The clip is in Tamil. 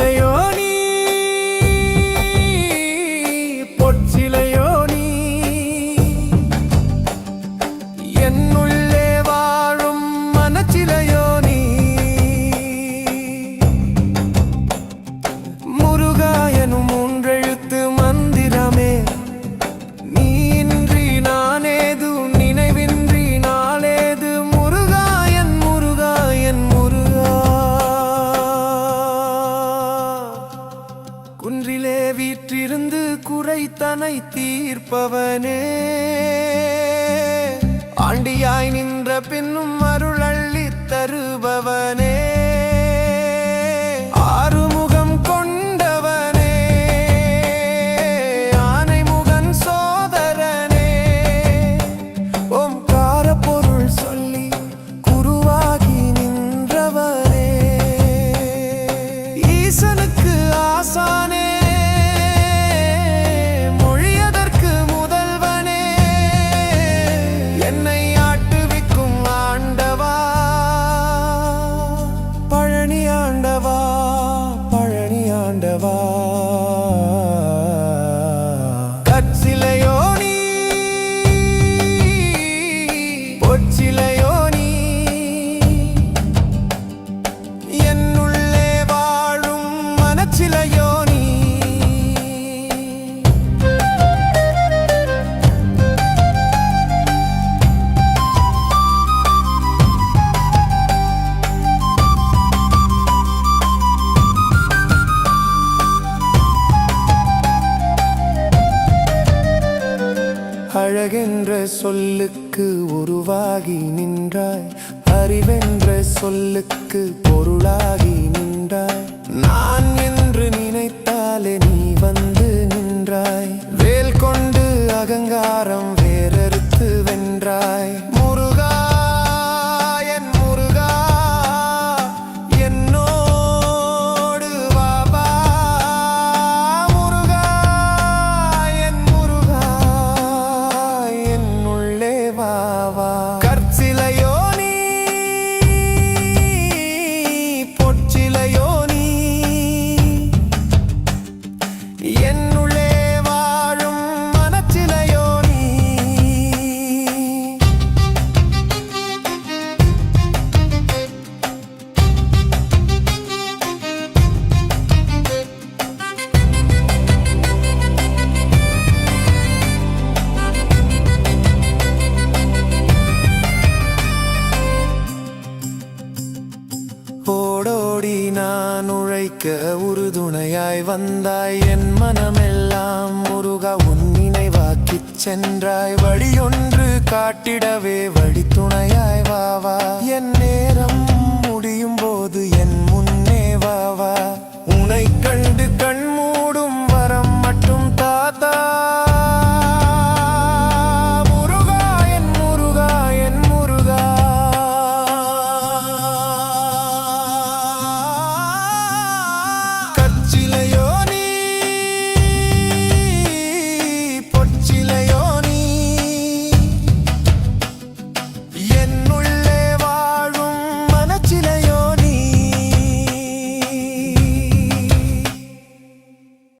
பொற்சிலையோ நீ பொற்சிலையோ நீ. என்னுள்ளே வாழும் முருகா குன்றிலே வீற்றிருந்து குறைத்தனை தீர்ப்பவனே. ஆண்டியாய் நின்ற பின்னும் அருள் அள்ளி தருபவனே. அழகென்ற சொல்லுக்கு உருவாகி நின்றாய். அறிவென்ற சொல்லுக்கு பொருளாகி நின்றாய். நான் என்று நினைத்தாலே நீ வந்து நின்றாய். வேல் கொண்டு அகங்காரம் நான் உழைக்க உறுதுணையாய் வந்தாய். என் மனமெல்லாம் முருக உன் நினைவாக்கிச் சென்றாய். வழியொன்று காட்டிடவே வழி